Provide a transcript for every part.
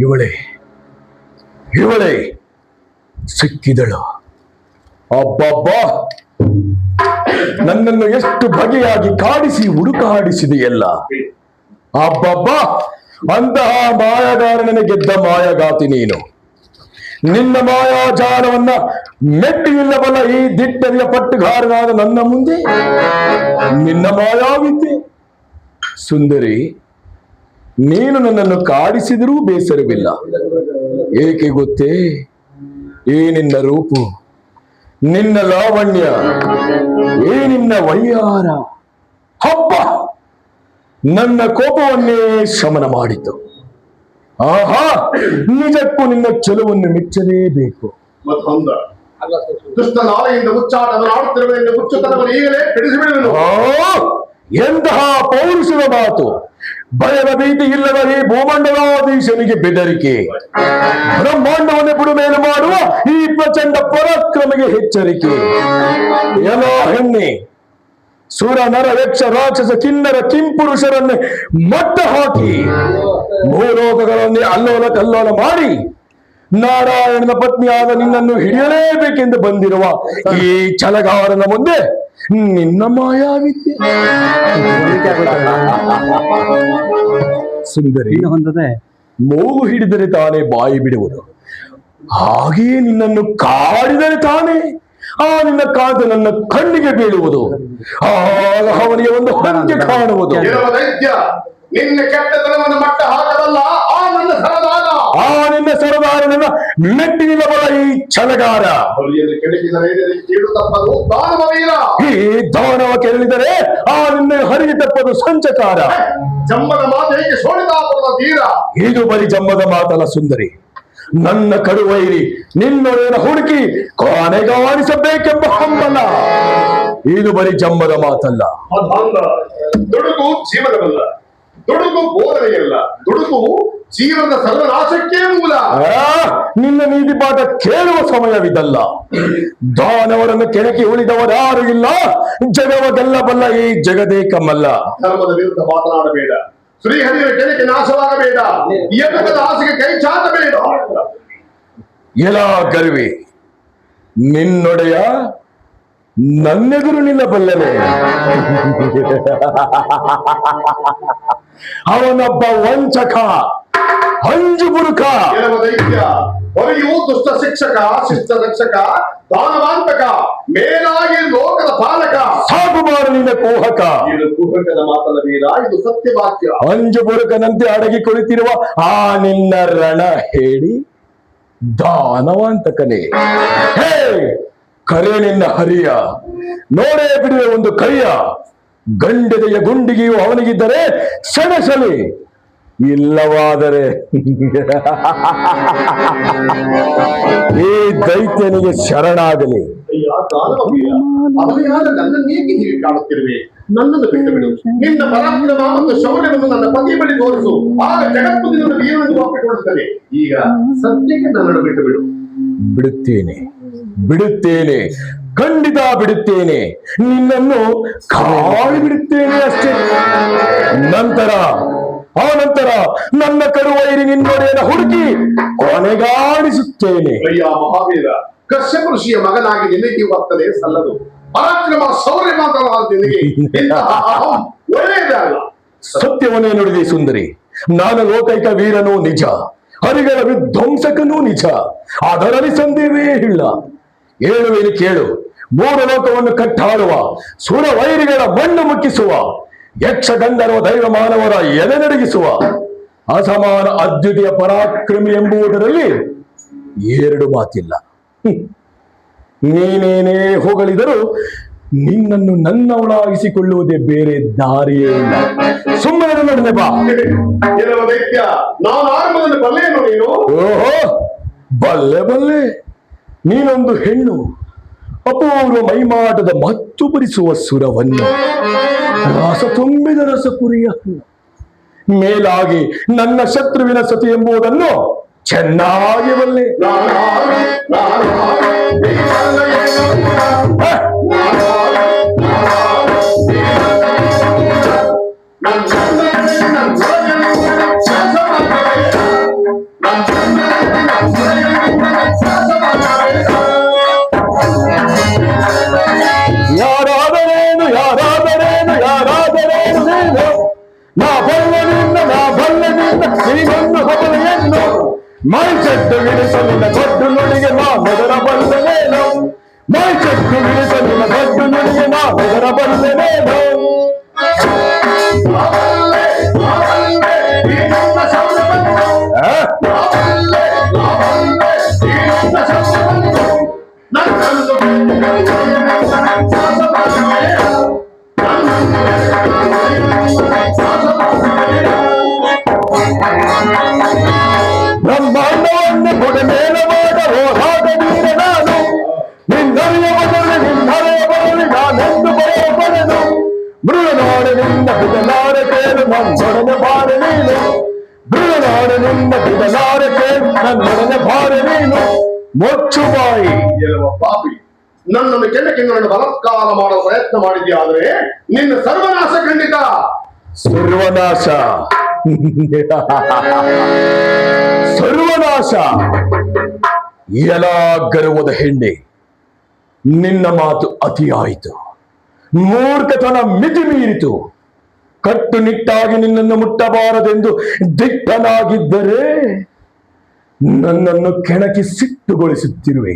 ಇವಳೆ ಇವಳೆ ಸಿಕ್ಕಿದಳು. ಅಬ್ಬಬ್ಬ! ನನ್ನನ್ನು ಎಷ್ಟು ಬಗೆಯಾಗಿ ಕಾಡಿಸಿ, ಹುಡುಕಾಡಿಸಿದೆಯಲ್ಲ? ಅಬ್ಬಬ್ಬ! ಅಂತಹ ಮಾಯಗಾರನನ್ನು ಗೆದ್ದ ಮಾಯಗಾತಿ ನೀನು. ನಿನ್ನ ಮಾಯಾಜಾಲವನ್ನ ಮೆಟ್ಟಿ ನಿಲ್ಲಬಲ್ಲ ಈ ದಿಟ್ಟನೆಯ ಪಟ್ಟುಗಾರನಾದ ನನ್ನ ಮುಂದೆ? ನಿನ್ನ ಮಾಯಾವಿದ್ದೆ ಸುಂದರಿ ನೀನು ನನ್ನನ್ನು ಕಾಡಿಸಿದರೂ ಬೇಸರವಿಲ್ಲ. ಏಕೆ ಗೊತ್ತೇ? ಏ ನಿನ್ನ ರೂಪು ನಿನ್ನ ಲಾವಣ್ಯ ಏ ನಿನ್ನ ವಯ್ಯಾರ ಹಬ್ಬ ನನ್ನ ಕೋಪವನ್ನೇ ಶಮನ ಮಾಡಿತು. ಆಹಾ ನಿಜಕ್ಕೂ ನಿನ್ನ ಚಲುವನ್ನು ಮೆಚ್ಚಲೇಬೇಕು. ಎಂತಹ ಪೌರುಷದ ಮಾತು. ಭಯದ ಭೀತಿ ಇಲ್ಲದ ಈ ಭೂಮಂಡಲಾಧೀಶನಿಗೆ ಬೆದರಿಕೆ. ಬ್ರಹ್ಮಾಂಡವನ್ನು ಬಿಡುಮೇಲೆ ಮಾಡುವ ಈ ಪ್ರಚಂಡ ಪರಾಕ್ರಮಿಗೆ ಎಚ್ಚರಿಕೆ. ಎಲ್ಲ ಹೆಣ್ಣೆ, ಸುರ ನರ, ಯಕ್ಷ, ರಾಕ್ಷಸ, ಕಿನ್ನರ, ಕಿಂಪುರುಷರನ್ನೇ ಮಟ್ಟ ಹಾಕಿ ಭೂಲೋಕಗಳನ್ನೇ ಅಲ್ಲೋಲ ಕಲ್ಲೋಲ ಮಾಡಿ, ನಾರಾಯಣನ ಪತ್ನಿಯಾದ ನಿನ್ನನ್ನು ಹಿಡಿಯಲೇಬೇಕೆಂದು ಬಂದಿರುವ ಈ ಚಲಗಾರನ ಮುಂದೆ ನಿನ್ನ ಮಾಯಾವಿದ್ಯೆ ಸುಂದರಿ ಹೊಂದದೆ ಮೂಗು ಹಿಡಿದರೆ ತಾನೇ ಬಾಯಿ ಬಿಡುವುದು. ಹಾಗೆಯೇ ನಿನ್ನನ್ನು ಕಾಡಿದರೆ ತಾನೇ ಆ ನಿನ್ನ ಕಾದು ನನ್ನ ಕಣ್ಣಿಗೆ ಬೀಳುವುದು. ಆಗ ಅವನಿಗೆ ಒಂದು ಹಂಗೆ ಕಾಣುವುದು. ನಿನ್ನ ಕೆಟ್ಟತನವನ್ನು ಮಟ್ಟ ಹಾಕಬಲ್ಲ ಆ ನನ್ನ ಸರದಾನ ಆ ನಿನ್ನ ಸರದಾರನನ್ನ ಮೆಟ್ಟಿ ನಿಲ್ಲಬಲ್ಲ ಈ ಛಲಗಾರ. ಈ ದಾನವ ಕೆರಳಿದರೆ ಆ ನಿನ್ನ ಹರಿಗೆ ತಪ್ಪದು ಸಂಚಕಾರ. ಜಮ್ಮದ ಮಾತು ಹೇಗೆ ಧೀರ ಇದು ಬರಿ ಜಮ್ಮದ ಮಾತಲ್ಲ ಸುಂದರಿ. ನನ್ನ ಕಡುವೈರಿ ನಿನ್ನೊಡೆಯನ ಹುಡುಕಿ ಕೊನೆಗಾಣಿಸಬೇಕೆಂಬ ಹಂಬಲ. ಇದು ಬರೀ ಜಮ್ಮದ ಮಾತಲ್ಲ. ಜೀವನವಲ್ಲ. ದುಡುಕು ಬೋಧನೆಯಲ್ಲ. ದುಡುಕು ಜೀವನದ ಸರ್ವನಾಶಕ್ಕೆ ಮೂಲ. ನಿನ್ನ ನೀತಿ ಪಾಠ ಕೇಳುವ ಸಮಯವಿದಲ್ಲ. ದಾನವರನ್ನು ಕೆಣಕಿ ಉಳಿದವರಾರು ಇಲ್ಲ. ಜಗವದಲ್ಲ ಬಲ್ಲ ಈ ಜಗದೇಕಮಲ್ಲ ಧರ್ಮದ ವಿರುದ್ಧ ಮಾತನಾಡಬೇಡ. ಶ್ರೀಹರಿಯ ಕೆಣಕಿ ನಾಶವಾಗಬೇಡ. ಎತ್ತದ ಆಸೆಗೆ ಕೈ ಚಾಚಬೇಡ. ಎಲ್ಲ ಗರ್ವಿ ನಿನ್ನೊಡೆಯ ನನ್ನೆದುರು ನಿಲ್ಲಬಲ್ಲನೆ ಅವನೊಬ್ಬ ವಂಚಕ ಹಂಜು ಬುರುಕ. ಹೊರೆಯು ದುಷ್ಟ ಶಿಕ್ಷಕ ಶಿಷ್ಟ ರಕ್ಷಕ ದಾನವಾಂತಕ ಮೇಲಾಗಿ ಲೋಕದ ಪಾಲಕ. ಸಾಕು ಮಾಡು ನಿನ್ನ ಕೋಹಕ. ಇದು ಕುಹಕದ ಮಾತಲ್ಲ ವೀರ ಇದು ಸತ್ಯವಾಕ್ಯ. ಅಂಜು ಬುರುಕನಂತೆ ಅಡಗಿ ಕುಳಿತಿರುವ ಆ ನಿನ್ನ ರಣ ಹೇಳಿ ದಾನವಾಂತಕನೇ. ಹೇ ಕರೆ ನಿನ್ನ ಹರಿಯ. ನೋಡೇ ಬಿಡುವೆ ಒಂದು ಕೈಯ ಗಂಡದೆಯ ಗುಂಡಿಗೆಯು ಅವನಿಗಿದ್ದರೆ ಸೆಣಸಲಿ ಇಲ್ಲವಾದರೆ ಈ ದೈತ್ಯನಿಗೆ ಶರಣಾಗಲಿ. ನನ್ನನ್ನು ಬಿಟ್ಟು ಬಿಡು ನಿನ್ನ ಪರಾಕ್ರಮ ಮತ್ತು ಶೌರ್ಯವನ್ನು ನನ್ನ ಪತಿ ಬಳಿ ತೋರಿಸು. ಆಗ ಜಗತ್ತು ನಿನ್ನನ್ನು ವೀರನೆಂದು ಒಪ್ಪಿಕೊಳ್ಳುತ್ತದೆ. ಈಗ ಸದ್ಯಕ್ಕೆ ನನ್ನನ್ನು ಬಿಟ್ಟು ಬಿಡು ಬಿಡುತ್ತೇನೆ. ಬಿಡುತ್ತೇನೆ. ಖಂಡಿತ ಬಿಡುತ್ತೇನೆ. ನಿನ್ನನ್ನು ಕಾಳು ಬಿಡುತ್ತೇನೆ ಅಷ್ಟೇ. ನಂತರ ಆ ನಂತರ ನನ್ನ ಕರುವೈರಿ ನಿನ್ನೊಡೆಯನ ಹುಡುಕಿ ಕೊನೆಗಾಣಿಸುತ್ತೇನೆ. ಅಯ್ಯ ಮಹಾವೀರ ಕಶ್ಯಪ ಋಷಿಯ ಮಗನಾಗಿ ನಿನಗೆ ಬರ್ತದೆ ಸಲ್ಲದು. ಪರಾಕ್ರಮ ಸೌರ್ಯ ಮಾತ್ರವಾದ ನಿನಗೆ ಇಂತಹ ಅಹಂ ಒಳ್ಳೆಯದೇ ಸತ್ಯವನ್ನೇ ನೋಡಿದೆ ಸುಂದರಿ. ನಾನು ಲೋಕೈಕ ವೀರನೂ ನಿಜ. ಹರಿಗಳ ವಿಧ್ವಂಸಕನೂ ನಿಜ. ಅದರಲ್ಲಿ ಸಂದೇಹವೇ ಇಲ್ಲ. ಹೇಳುವೇನು ಕೇಳು. ಮೂರು ಲೋಕವನ್ನು ಕಟ್ಟಾಡುವ ಸುರ ವೈರಿಗಳ ಮಣ್ಣು ಮುಕ್ಕಿಸುವ ಯಕ್ಷ ಗಂಧರ್ವ ದೈವ ಮಾನವರ ಎಲೆ ನಡಗಿಸುವ ಅಸಮಾನ ಅದ್ವಿತೀಯ ಪರಾಕ್ರಮಿ ಎಂಬುದರಲ್ಲಿ ಎರಡು ಮಾತಿಲ್ಲ. ನೀನೇನೇ ಹೊಗಳಿದರೂ ನಿನ್ನನ್ನು ನನ್ನವಳಾಗಿಸಿಕೊಳ್ಳುವುದೇ ಬೇರೆ ದಾರಿಯೇ ಇಲ್ಲ. ಸುಮ್ಮನೆ ನಡೆದೆ ಬಾ. ಓಹೋ ಬಲ್ಲೆ ಬಲ್ಲೆ. ನೀನೊಂದು ಹೆಣ್ಣು, ಅಪೂರ್ವ ಮೈಮಾಟದ ಮತ್ತು ಬರಿಸುವ ಸುರವನ್ನು. ರಸ ತುಂಬಿದ ರಸಪುರಿಯ ಮೇಲಾಗಿ ನನ್ನ ಶತ್ರುವಿನ ಸತಿ ಎಂಬುದನ್ನು ಚೆನ್ನಾಗಿ ಬಲ್ಲೆ ನಾ ಬಲ್ಲನಿಂದ ನಾ ಬಲ್ಲನಿಂದ ನೀನೊಂದು ಹಬಲೆಯನ್ನು ಮೈ ಚೆಟ್ಟು ಹಿಡಿಸಲಿಲ್ಲ ದೊಡ್ಡ ನುಡಿಗೆ ನಾ ಬೆದರ ಬಲ್ಲನೇನು ಮೈ ಚೆಟ್ಟು ಹಿಡಿಸಲಿಲ್ಲ ದೊಡ್ಡ ನುಡಿಗೆ ನಾ ಬೆದರ ಬಲ್ಲನೇನು ನಾವಲ್ಲೇ, ನಾವಲ್ಲೇ, ಈ ನನ್ನ ಶೌರ್ಯವನ್ನು. ಆ? ಮೃಗನಾಡಿನಿಂದ ಬಿಡಲಾರ ಕೇಳು ನನ್ನೊಡನೆ ಬಾರ ನೀನು. ಮೃಗನಾಡಿನಿಂದ ಬಿಡಲಾರ ಕೇಳು ನನ್ನೊಡನೆ ಬಾರ ನೀನು. ಮುಚ್ಚು ಬಾಯಿ. ಎನ್ನುವ ಪಾಪಿ ನನ್ನನ್ನು ಕೆಣಕಿ ಬಲತ್ಕಾರ ಮಾಡುವ ಪ್ರಯತ್ನ ಮಾಡಿದ್ಯಾದ್ರೆ ನಿನ್ನ ಸರ್ವನಾಶ ಖಂಡಿತ. ಸರ್ವನಾಶ. ಸರ್ವನಾಶ. ಎಲ ಗರ್ವದ ಹೆಣ್ಣೆ ನಿನ್ನ ಮಾತು ಅತಿಯಾಯಿತು. ಮೂರ್ಖತನ ಮಿತಿ ಮೀರಿತು ಕಟ್ಟುನಿಟ್ಟಾಗಿ ನಿನ್ನನ್ನು ಮುಟ್ಟಬಾರದೆಂದು ದಿಟ್ಟನಾಗಿದ್ದರೆ ನನ್ನನ್ನು ಕೆಣಕಿ ಸಿಟ್ಟುಗೊಳಿಸುತ್ತಿರುವೆ.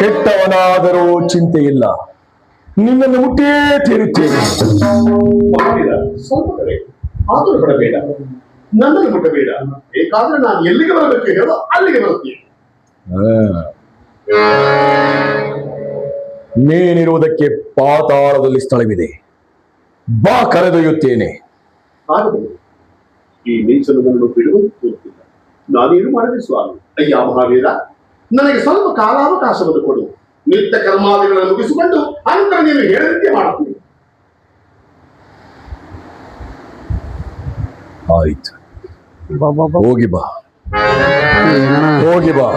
ಕೆಟ್ಟವನಾದರೂ ಚಿಂತೆ ಇಲ್ಲ ನಿನ್ನನ್ನು ಮುಟ್ಟೇ ತೀರುತ್ತೇನೆ. ಮಾಡಿದ ಸ್ವಲ್ಪ ಕಡೆ ಆತುರ ಪಡಬೇಡ. ನನ್ನನ್ನು ಮುಟ್ಟಬೇಡ. ಬೇಕಾದ್ರೆ ನಾನು ಎಲ್ಲಿಗೆ ಬರಬೇಕು ಹೇಳೋ ಅಲ್ಲಿಗೆ ಬರುತ್ತೀನಿ. ನೀನಿರುವುದಕ್ಕೆ ಪಾತಾಳದಲ್ಲಿ ಸ್ಥಳವಿದೆ. ಬಾ ಕರೆದೊಯ್ಯುತ್ತೇನೆ. ಈ ಮೀಸಲುಗಳನ್ನು ಬಿಡುವುದು ಗೊತ್ತಿಲ್ಲ ನಾನೇನು ಮಾಡಲಿ ಸ್ವಾಮಿ? ಅಯ್ಯ ಮಹಾವೀರ ನನಗೆ ಸ್ವಲ್ಪ ಕಾಲಾವಕಾಶವನ್ನು ಕೊಡು. ನಿತ್ಯ ಕರ್ಮಾದಿಗಳನ್ನು ಮುಗಿಸಿಕೊಂಡು ಅಂತರ ನೀನು ಹೇಳಿದಂತೆ ಮಾಡುತ್ತೀನಿ ಆಯ್ತು. ಹೋಗಿ ಬಾ. ಹೋಗಿ ಬಾ.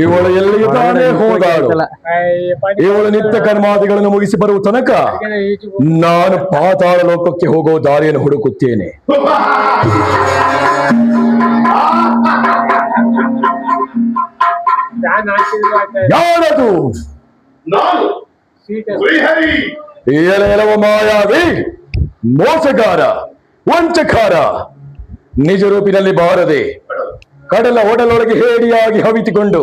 ಇವಳು ಎಲ್ಲಿಗೆ ತಾನೇ ಹೋದಾಳು? ಇವಳು ನಿತ್ಯ ಕರ್ಮಾದಿಗಳನ್ನು ಮುಗಿಸಿ ಬರುವ ತನಕ ನಾನು ಪಾತಾಳ ಲೋಕಕ್ಕೆ ಹೋಗೋ ದಾರಿಯನ್ನು ಹುಡುಕುತ್ತೇನೆ. ಯಾರದು? ಎಲೆಯಲವ ಮಾಯಾವಿ ಮೋಸಗಾರ ವಂಚಕಾರ ನಿಜ ರೂಪಿನಲ್ಲಿ ಬಾರದೆ ಕಡಲ ಒಡಲೊಳಗೆ ಹೇಡಿಯಾಗಿ ಹವಿತುಕೊಂಡು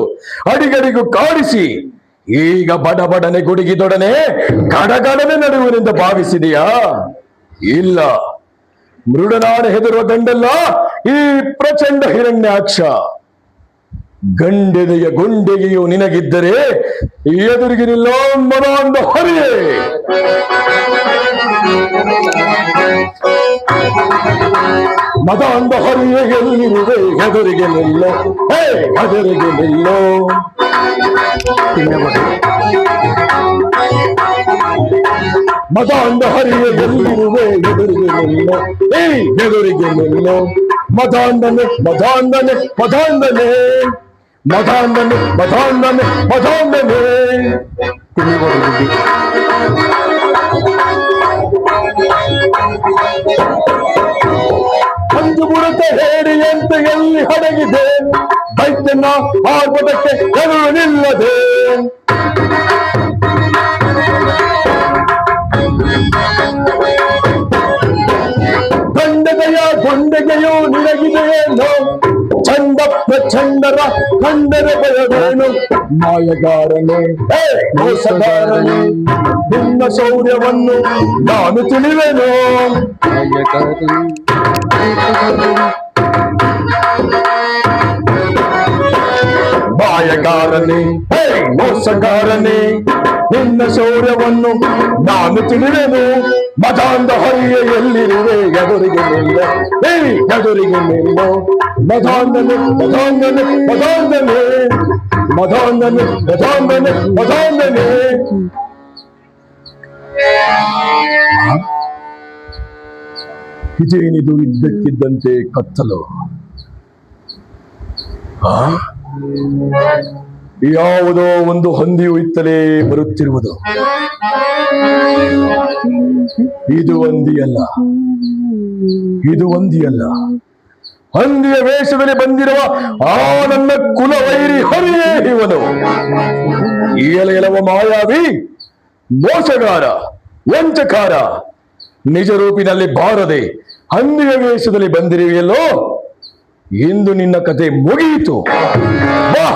ಅಡಿಗಡಿಗೂ ಕಾಡಿಸಿ, ಈಗ ಬಡ ಬಡನೆ ಗುಡುಗಿದೊಡನೆ ಗಡಗಡನೆ ನಡುವಿನಿಂದ ಭಾವಿಸಿದೆಯಾ? ಇಲ್ಲ. ಮೃಡನಾಡ ಹೆದರುವ ಗಂಡಲ್ಲ ಈ ಪ್ರಚಂಡ ಹಿರಣ್ಯಾಕ್ಷ. ಗಂಡೆದೆಯ ಗುಂಡೆಗೆಯು ನಿನಗಿದ್ದರೆ ಎದುರಿಗೆ ನಿಲ್ಲೋ ಮನೊಂದು ಹರಿಯೇ ಮದ ಅಂದ ಹರಿಯೇ ಎಲ್ಲಿರುವೆ ಎದುರಿಗೆ ನಿಲ್ಲೋ? ಹೇ, ಎದುರಿಗೆ ನಿಲ್ಲೋ. ಮದ ಅಂದ ಹರಿಯೇ ಎಲ್ಲಿರುವೆ ಎದುರಿಗೆ ನಿಲ್ಲೋ? ಹೇ, ಎದುರಿಗೆ ನಿಲ್ಲೋ. ಮದಾಂದನೆ ಮದಾಂದನೆ ಮದಾಂದನೆ ಮದಾಂದನೆ ಮದಾಂದನೆ ಮದಾಂದನೆ ಅಂದು ಬುಡತ ಹೇಡಿಯಂತೆ ಎಲ್ಲಿ ಹಡಗಿದೆ ದೈತ್ಯನ ಆರ್ಭಟಕ್ಕೆ ಎದುರು ನಿಲ್ಲದೆ ಗಂಡಗೆಯ ಗುಂಡೆಗೆಯೋ ನಿನಗಿದೆಯೇನೋ ಚಂದ ಪ್ರಚಂಡರ ಕಂಡರೆ ಭಯವೇನು ಮಾಯಗಾರನೇ ಹೇ ಮೋಸಗಾರನೇ ನಿನ್ನ ಶೌರ್ಯವನ್ನು ನಾನು ತಿಳಿವೆನು ಮಾಯಗಾರನೇ ಹೇ ಮೋಸಗಾರನೇ ನಿನ್ನ ಶೌರ್ಯವನ್ನು ನಾನು ತಿಳಿವೆನು ಮದಾಂಧ ಹರಿಯ ಎಲ್ಲಿರುವೆ ಎದುರಿಗೆ ನಿಲ್ಲ. ಹೇ ಎದುರಿಗೆ ನಿಲ್ಲ. ಮದಾಂದನೆ ಮದಾಂದನೆ ಮದಾಂದನೆ ಮದಾಂದನೆ ಮದಾಂದನೆ ಮದಾಂದನೆ ಇದೇನಿದು ಇದ್ದಕ್ಕಿದ್ದಂತೆ ಕತ್ತಲು. ಯಾವುದೋ ಒಂದು ಹಂದಿಯು ಇತ್ತಲೇ ಬರುತ್ತಿರುವುದು. ಇದು ಒಂದಿಯಲ್ಲ. ಇದು ಒಂದಿಯಲ್ಲ. ಹಂದಿಯ ವೇಷದಲ್ಲಿ ಬಂದಿರುವ ಆ ನನ್ನ ಕುಲವೈರಿ ಹರಿಯೇ ಇವನು ಏಲ ಎಲೆಯಲವ ಮಾಯಾವಿ, ಮೋಸಗಾರ, ವಂಚಕಾರ ನಿಜ ರೂಪಿನಲ್ಲಿ ಬಾರದೆ ಹಂದಿಯ ವೇಷದಲ್ಲಿ ಬಂದಿರುವೆಯಲ್ಲೋ? ಇಂದು ನಿನ್ನ ಕತೆ ಮುಗಿಯಿತು. ಬಾ.